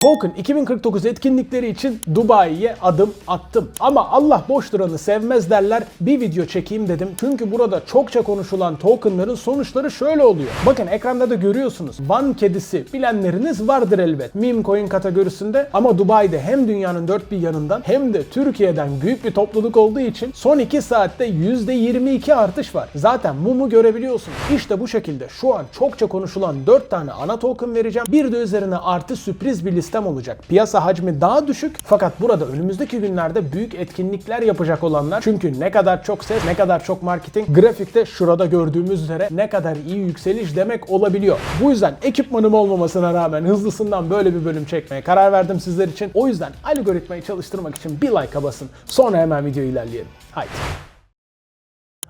Token 2049 etkinlikleri için Dubai'ye adım attım. Ama Allah boş duranı sevmez derler. Bir video çekeyim dedim. Çünkü burada çokça konuşulan tokenların sonuçları şöyle oluyor. Bakın ekranda da görüyorsunuz. Van kedisi bilenleriniz vardır elbet. Meme coin kategorisinde ama Dubai'de hem dünyanın dört bir yanından hem de Türkiye'den büyük bir topluluk olduğu için son 2 saatte %22 artış var. Zaten mumu görebiliyorsunuz. İşte bu şekilde şu an çokça konuşulan 4 tane ana token vereceğim. Bir de üzerine artı sürpriz bir listem olacak. Piyasa hacmi daha düşük fakat burada önümüzdeki günlerde büyük etkinlikler yapacak olanlar çünkü ne kadar çok ses, ne kadar çok marketing grafikte şurada gördüğümüz üzere ne kadar iyi yükseliş demek olabiliyor. Bu yüzden ekipmanım olmamasına rağmen hızlısından böyle bir bölüm çekmeye karar verdim sizler için. O yüzden algoritmayı çalıştırmak için bir like'a basın. Sonra hemen video ilerleyelim. Haydi.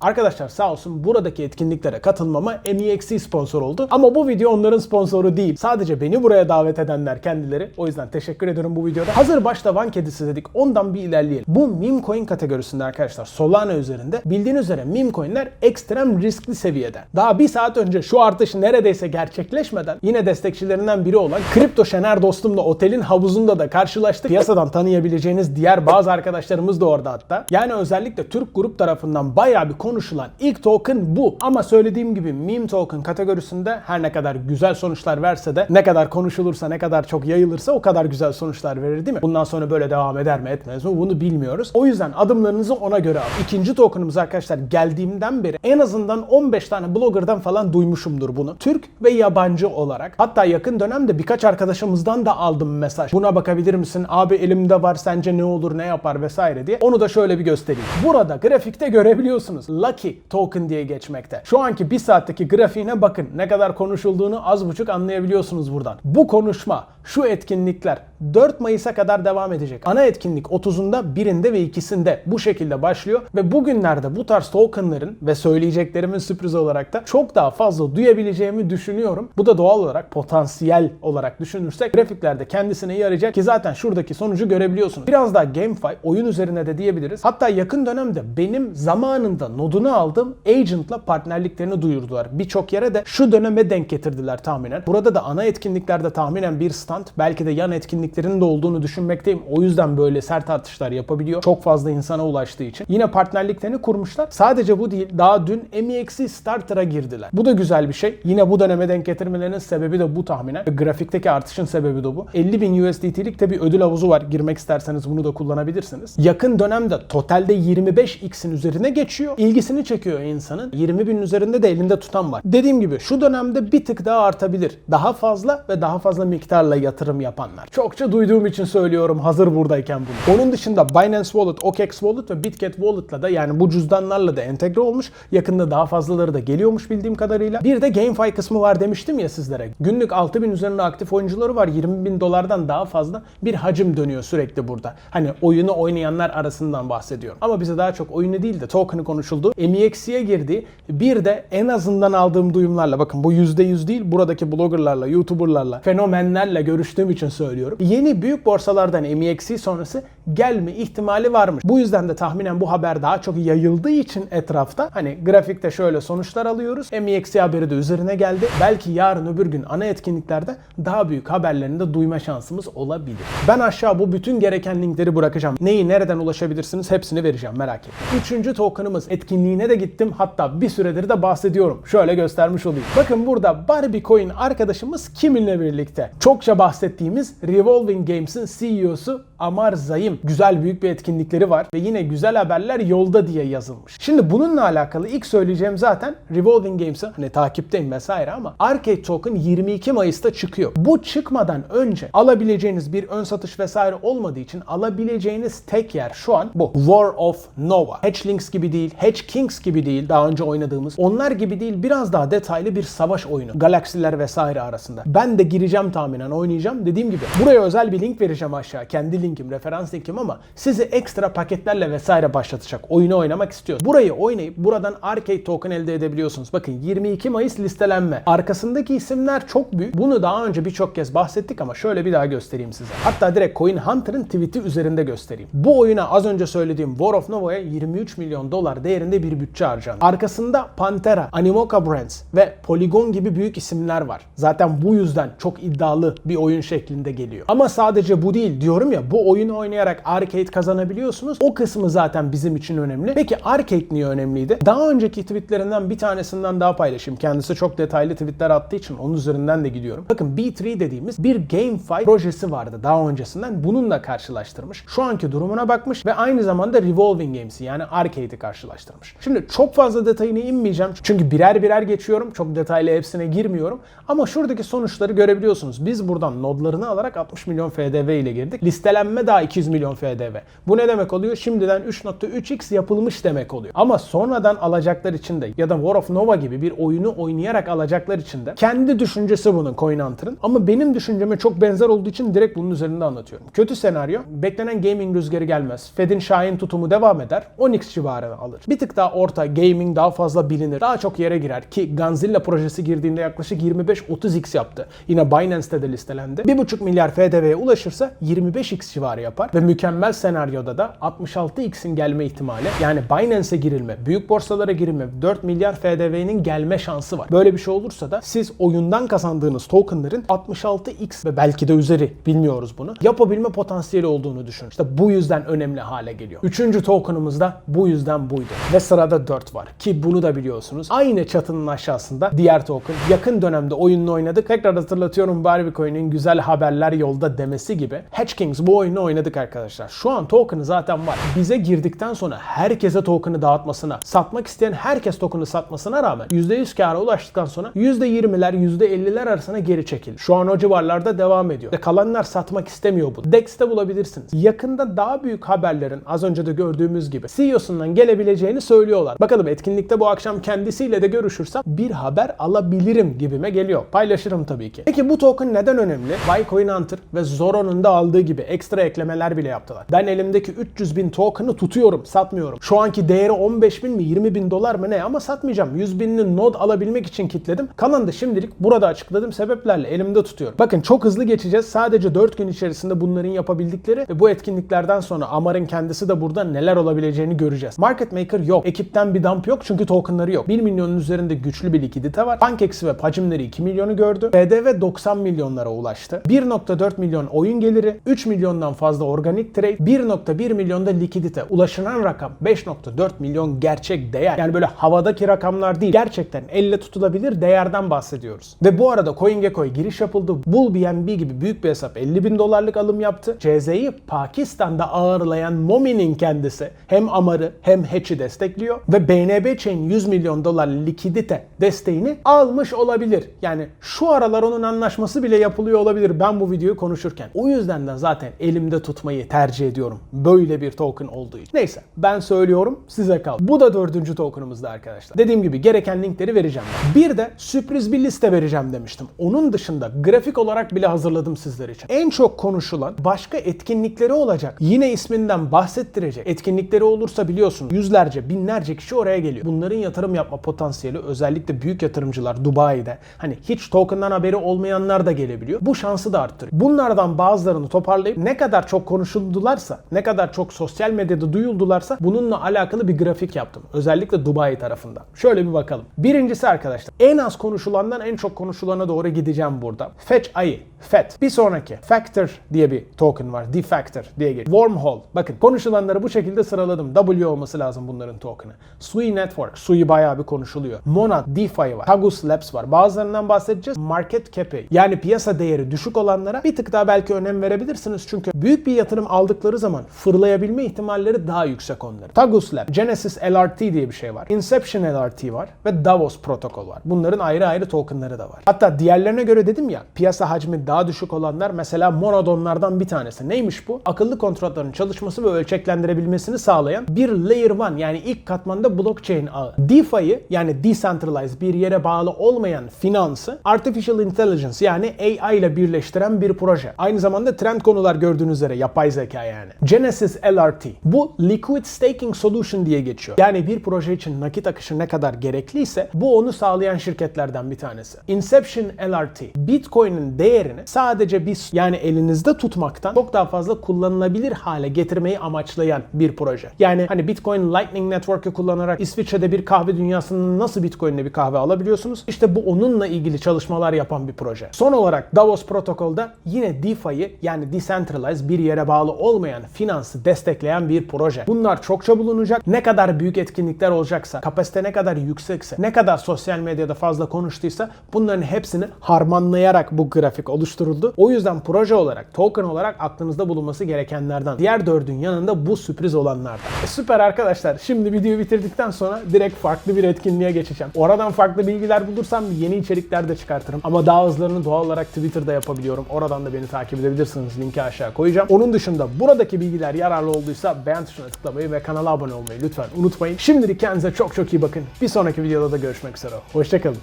Arkadaşlar sağ olsun buradaki etkinliklere katılmama MEXC sponsor oldu. Ama bu video onların sponsoru değil. Sadece beni buraya davet edenler kendileri. O yüzden teşekkür ediyorum bu videoda. Hazır başta Van kedisi dedik. Ondan bir ilerleyelim. Bu meme coin kategorisinde arkadaşlar Solana üzerinde bildiğiniz üzere meme coinler ekstrem riskli seviyede. Daha bir saat önce şu artış neredeyse gerçekleşmeden yine destekçilerinden biri olan Kripto Şener dostumla otelin havuzunda da karşılaştık. Piyasadan tanıyabileceğiniz diğer bazı arkadaşlarımız da orada hatta. Yani özellikle Türk grup tarafından bayağı bir konuşulan ilk token bu. Ama söylediğim gibi meme token kategorisinde her ne kadar güzel sonuçlar verse de ne kadar konuşulursa ne kadar çok yayılırsa o kadar güzel sonuçlar verir değil mi? Bundan sonra böyle devam eder mi etmez mi bunu bilmiyoruz. O yüzden adımlarınızı ona göre al. İkinci tokenımız arkadaşlar geldiğimden beri en azından 15 tane blogger'dan falan duymuşumdur bunu. Türk ve yabancı olarak. Hatta yakın dönemde birkaç arkadaşımızdan da aldım mesaj. Buna bakabilir misin? Abi elimde var sence ne olur ne yapar vesaire diye. Onu da şöyle bir göstereyim. Burada grafikte görebiliyorsunuz. Lucky token diye geçmekte. Şu anki bir saatteki grafiğine bakın. Ne kadar konuşulduğunu az buçuk anlayabiliyorsunuz buradan. Bu konuşma, şu etkinlikler 4 Mayıs'a kadar devam edecek. Ana etkinlik 30'unda, birinde ve ikisinde bu şekilde başlıyor ve bugünlerde bu tarz tokenların ve söyleyeceklerimin sürpriz olarak da çok daha fazla duyabileceğimi düşünüyorum. Bu da doğal olarak potansiyel olarak düşünürsek grafiklerde kendisine yarayacak ki zaten şuradaki sonucu görebiliyorsunuz. Biraz daha GameFi oyun üzerine de diyebiliriz. Hatta yakın dönemde benim zamanında nodunu aldığım Agent'la partnerliklerini duyurdular. Birçok yere de şu döneme denk getirdiler tahminen. Burada da ana etkinliklerde tahminen bir stand belki de yan etkinliklerin de olduğunu düşünmekteyim. O yüzden böyle sert artışlar yapabiliyor. Çok fazla insana ulaştığı için. Yine partnerliklerini kurmuşlar. Sadece bu değil. Daha dün MEXC Starter'a girdiler. Bu da güzel bir şey. Yine bu döneme denk getirmelerinin sebebi de bu tahminen. Grafikteki artışın sebebi de bu. 50 bin USDT'lik de bir ödül havuzu var. Girmek isterseniz bunu da kullanabilirsiniz. Yakın dönemde totalde 25x'in üzerine geçiyor. İlgisini çekiyor insanın. 20 bin üzerinde de elinde tutan var. Dediğim gibi şu dönemde bir tık daha artabilir. Daha fazla ve daha fazla miktarla yatırım yapanlar. Çokça duyduğum için söylüyorum hazır buradayken bunu. Onun dışında Binance Wallet, OKX Wallet ve Bitget Wallet'la da yani bu cüzdanlarla da entegre olmuş. Yakında daha fazlaları da geliyormuş bildiğim kadarıyla. Bir de GameFi kısmı var demiştim ya sizlere. Günlük 6000 üzerinde aktif oyuncuları var. 20 bin dolardan daha fazla bir hacim dönüyor sürekli burada. Hani oyunu oynayanlar arasından bahsediyorum. Ama bize daha çok oyunu değil de token'ı konuşuldu. MEXC'ye girdi. Bir de en azından aldığım duyumlarla bakın bu %100 değil buradaki bloggerlarla, youtuberlarla, fenomenlerle görüştüğüm için söylüyorum. Yeni büyük borsalardan MEXC sonrası gelme ihtimali varmış. Bu yüzden de tahminen bu haber daha çok yayıldığı için etrafta hani grafikte şöyle sonuçlar alıyoruz. MEXC haberi de üzerine geldi. Belki yarın öbür gün ana etkinliklerde daha büyük haberlerini de duyma şansımız olabilir. Ben aşağı bu bütün gereken linkleri bırakacağım. Neyi nereden ulaşabilirsiniz hepsini vereceğim merak etmeyin. Üçüncü tokenımız etkinliğine de gittim. Hatta bir süredir de bahsediyorum. Şöyle göstermiş olayım. Bakın burada Barbie Coin arkadaşımız kiminle birlikte? Çokça bahsettiğimiz Revolving Games'in CEO'su Amar Zayim. Güzel büyük bir etkinlikleri var ve yine güzel haberler yolda diye yazılmış. Şimdi bununla alakalı ilk söyleyeceğim zaten Revolving Games'ı hani takipteyim vesaire ama Arcade Token 22 Mayıs'ta çıkıyor. Bu çıkmadan önce alabileceğiniz bir ön satış vesaire olmadığı için alabileceğiniz tek yer şu an bu. War of Nova. Hatchlinks gibi değil, Hatch Kings gibi değil daha önce oynadığımız. Onlar gibi değil biraz daha detaylı bir savaş oyunu. Galaksiler vesaire arasında. Ben de gireceğim tahminen oynayacağım. Dediğim gibi buraya özel bir link vereceğim aşağı. Kendi linkim, referans linkim ama sizi ekstra paketlerle vesaire başlatacak. Oyunu oynamak istiyor. Burayı oynayıp buradan arcade token elde edebiliyorsunuz. Bakın 22 Mayıs listelenme. Arkasındaki isimler çok büyük. Bunu daha önce birçok kez bahsettik ama şöyle bir daha göstereyim size. Hatta direkt Coin Hunter'ın tweet'i üzerinde göstereyim. Bu oyuna az önce söylediğim War of Nova'ya 23 milyon dolar değerinde bir bütçe harcandı. Arkasında Pantera, Animoca Brands ve Polygon gibi büyük isimler var. Zaten bu yüzden çok iddialı bir oyun şeklinde geliyor. Ama sadece bu değil diyorum ya bu oyunu oynayarak arcade kazanabiliyorsunuz. O kısmı zaten bizim için önemli. Peki arcade niye önemliydi? Daha önceki tweetlerinden bir tanesinden daha paylaşayım. Kendisi çok detaylı tweetler attığı için onun üzerinden de gidiyorum. Bakın B3 dediğimiz bir GameFi projesi vardı daha öncesinden. Bununla karşılaştırmış. Şu anki durumuna bakmış ve aynı zamanda Revolving Games'i yani arcade'i karşılaştırmış. Şimdi çok fazla detayına inmeyeceğim. Çünkü birer birer geçiyorum. Çok detaylı hepsine girmiyorum. Ama şuradaki sonuçları görebiliyorsunuz. Biz buradan nodlarını alarak 60 milyon FDV ile girdik. Listelenme daha 200 milyon FDV. Bu ne demek oluyor? Şimdiden 3.3x yapılmış demek oluyor. Ama sonradan alacaklar için de ya da War of Nova gibi bir oyunu oynayarak alacaklar için de kendi düşüncesi bunun CoinHunter'ın. Ama benim düşünceme çok benzer olduğu için direkt bunun üzerinde anlatıyorum. Kötü senaryo. Beklenen gaming rüzgarı gelmez. Fed'in Şahin tutumu devam eder. 10x civarını alır. Bir tık daha orta, gaming daha fazla bilinir. Daha çok yere girer ki Ganzilla projesi girdiğinde yaklaşık 25-30x yaptı. Yine Binance'te de listelendi. 1.5 milyar FDV'ye ulaşırsa 25x civarı yapar ve mükemmel senaryoda da 66x'in gelme ihtimali yani Binance'e girilme, büyük borsalara girilme 4 milyar FDV'nin gelme şansı var. Böyle bir şey olursa da siz oyundan kazandığınız tokenların 66x ve belki de üzeri bilmiyoruz bunu yapabilme potansiyeli olduğunu düşünün. İşte bu yüzden önemli hale geliyor. Üçüncü tokenımız da bu yüzden buydu. Ve sırada 4 var ki bunu da biliyorsunuz. Aynı çatının aşağısında diğer token. Yakın dönemde oyununu oynadık. Tekrar hatırlatıyorum Barbie Coin'in güzel haberler yolda demesi gibi. Hatch Kings bu oyunu oynadık arkadaşlar. Şu an token'ı zaten var. Bize girdikten sonra herkese token'ı dağıtmasına, satmak isteyen herkes token'ı satmasına rağmen %100 kâra ulaştıktan sonra %20'ler, %50'ler arasına geri çekildi. Şu an o civarlarda devam ediyor. Ve kalanlar satmak istemiyor bu. DEX'te bulabilirsiniz. Yakında daha büyük haberlerin az önce de gördüğümüz gibi CEO'sundan gelebileceğini söylüyorlar. Bakalım etkinlikte bu akşam kendisiyle de görüşürsem bir haber alabilirim gibime geliyor. Paylaşırım tabii ki. Peki bu token neden önemli? Bitcoin Hunter ve Zoro'nun da aldığı gibi ekstra eklemeler bile yaptılar. Ben elimdeki 300 bin token'ı tutuyorum, satmıyorum. Şu anki değeri 15 bin mi 20 bin dolar mı ne ama satmayacağım. 100 binini node alabilmek için kitledim. Kalanı da şimdilik burada açıkladığım sebeplerle elimde tutuyorum. Bakın çok hızlı geçeceğiz. Sadece 4 gün içerisinde bunların yapabildikleri ve bu etkinliklerden sonra Amar'ın kendisi de burada neler olabileceğini göreceğiz. Market Maker yok. Ekipten bir dump yok çünkü tokenları yok. 1 milyonun üzerinde güçlü bir likidite var. Pankex'i ve hacimleri 2 milyonu gördü. PDV 90 milyonlara ulaştı. 1.4 milyon oyun geliri, 3 milyondan fazla organik trade, 1.1 milyonda likidite. Ulaşılan rakam 5.4 milyon gerçek değer. Yani böyle havadaki rakamlar değil. Gerçekten elle tutulabilir değerden bahsediyoruz. Ve bu arada CoinGecko'ya giriş yapıldı. Bull BNB gibi büyük bir hesap 50 bin dolarlık alım yaptı. CZ'yi Pakistan'da ağırlayan Momi'nin kendisi hem Amar'ı hem Hatch'i destekliyor ve BNB Chain 100 milyon dolar likidite desteğini almış olabilir. Yani şu aralar onun anlaşması bile yapılıyor olabilir ben bu videoyu konuşurken. O yüzden de zaten elimde tutmayı tercih ediyorum. Böyle bir token olduğu için. Neyse ben söylüyorum size kal. Bu da dördüncü tokenımızda arkadaşlar. Dediğim gibi gereken linkleri vereceğim. Bir de sürpriz bir liste vereceğim demiştim. Onun dışında grafik olarak bile hazırladım sizler için. En çok konuşulan başka etkinlikleri olacak. Yine isminden bahsettirecek. Etkinlikleri olursa biliyorsun yüzlerce, binlerce kişi oraya geliyor. Bunların yatırım yapma potansiyeli özellikle büyük yatırımcılar Dubai'de hani hiç token'dan haberi olmayanlar da gelebiliyor. Bu şansı da arttırıyor. Bunlardan bazılarını toparlayıp ne kadar çok konuşuldularsa, ne kadar çok sosyal medyada duyuldularsa bununla alakalı bir grafik yaptım. Özellikle Dubai tarafından. Şöyle bir bakalım. Birincisi arkadaşlar en az konuşulandan en çok konuşulana doğru gideceğim burada. Fetch ayı. FET. Bir sonraki Factor diye bir token var. D-Factor diye geçiyor. Wormhole. Bakın konuşulanları bu şekilde sıraladım. W olması lazım bunların token'ı. Sui Network. Sui bayağı bir konuşuluyor. Monad, DeFi var. Tagus Labs var. Bazılarından bahsedeceğiz. Market cap'i yani piyasa değeri düşük olanlara bir tık daha belki önem verebilirsiniz. Çünkü büyük bir yatırım aldıkları zaman fırlayabilme ihtimalleri daha yüksek onların. Tagus Lab, Genesis LRT diye bir şey var. Inception LRT var ve Davos protokol var. Bunların ayrı ayrı tokenları da var. Hatta diğerlerine göre dedim ya piyasa hacmi daha düşük olanlar mesela Monadonlardan bir tanesi. Neymiş bu? Akıllı kontratların çalışması ve ölçeklendirebilmesini sağlayan bir layer 1 yani ilk katmanda blockchain ağı. DeFi'yi yani decentralized bir yere bağlı olmayan finansı artificial intelligence yani AI ile birleştiren bir proje. Aynı zamanda trend konular gördüğünüz üzere yapay zeka yani. Genesis LRT. Bu Liquid Staking Solution diye geçiyor. Yani bir proje için nakit akışı ne kadar gerekliyse bu onu sağlayan şirketlerden bir tanesi. Inception LRT. Bitcoin'in değerini projeni sadece bir yani elinizde tutmaktan çok daha fazla kullanılabilir hale getirmeyi amaçlayan bir proje. Yani hani Bitcoin Lightning Network'ı kullanarak İsviçre'de bir kahve dünyasının nasıl Bitcoin'le bir kahve alabiliyorsunuz? İşte bu onunla ilgili çalışmalar yapan bir proje. Son olarak Davos protokolda yine DeFi'yi yani decentralized bir yere bağlı olmayan finansı destekleyen bir proje. Bunlar çokça bulunacak. Ne kadar büyük etkinlikler olacaksa, kapasite ne kadar yüksekse, ne kadar sosyal medyada fazla konuştuysa bunların hepsini harmanlayarak bu grafik oluşturuldu. O yüzden proje olarak, token olarak aklınızda bulunması gerekenlerden. Diğer dördün yanında bu sürpriz olanlardan. E süper arkadaşlar. Şimdi videoyu bitirdikten sonra direkt farklı bir etkinliğe geçeceğim. Oradan farklı bilgiler bulursam yeni içerikler de çıkartırım. Ama daha hızlarını doğal olarak Twitter'da yapabiliyorum. Oradan da beni takip edebilirsiniz. Linki aşağı koyacağım. Onun dışında buradaki bilgiler yararlı olduysa beğen tuşuna tıklamayı ve kanala abone olmayı lütfen unutmayın. Şimdilik kendinize çok çok iyi bakın. Bir sonraki videoda da görüşmek üzere. Hoşçakalın.